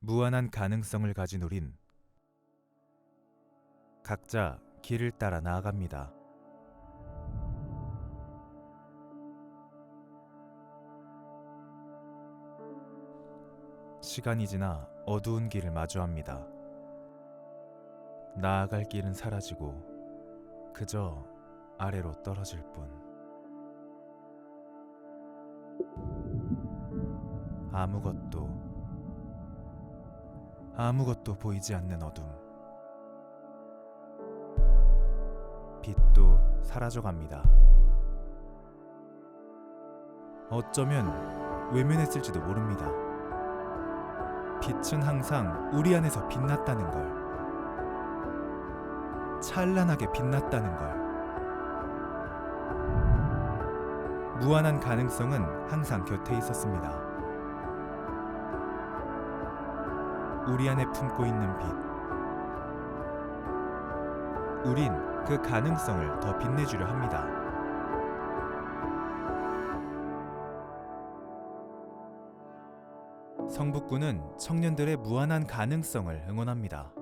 무한한 가능성을 가진 우린 각자 길을 따라 나아갑니다. 시간이 지나 어두운 길을 마주합니다. 나아갈 길은 사라지고 그저 아래로 떨어질 뿐. 아무것도 아무것도 보이지 않는 어둠. 빛도 사라져 갑니다. 어쩌면 외면했을지도 모릅니다. 빛은 항상 우리 안에서 빛났다는 걸. 찬란하게 빛났다는 걸. 무한한 가능성은 항상 곁에 있었습니다. 우리 안에 품고 있는 빛. 우린 그 가능성을 더 빛내주려 합니다. 성북구는 청년들의 무한한 가능성을 응원합니다.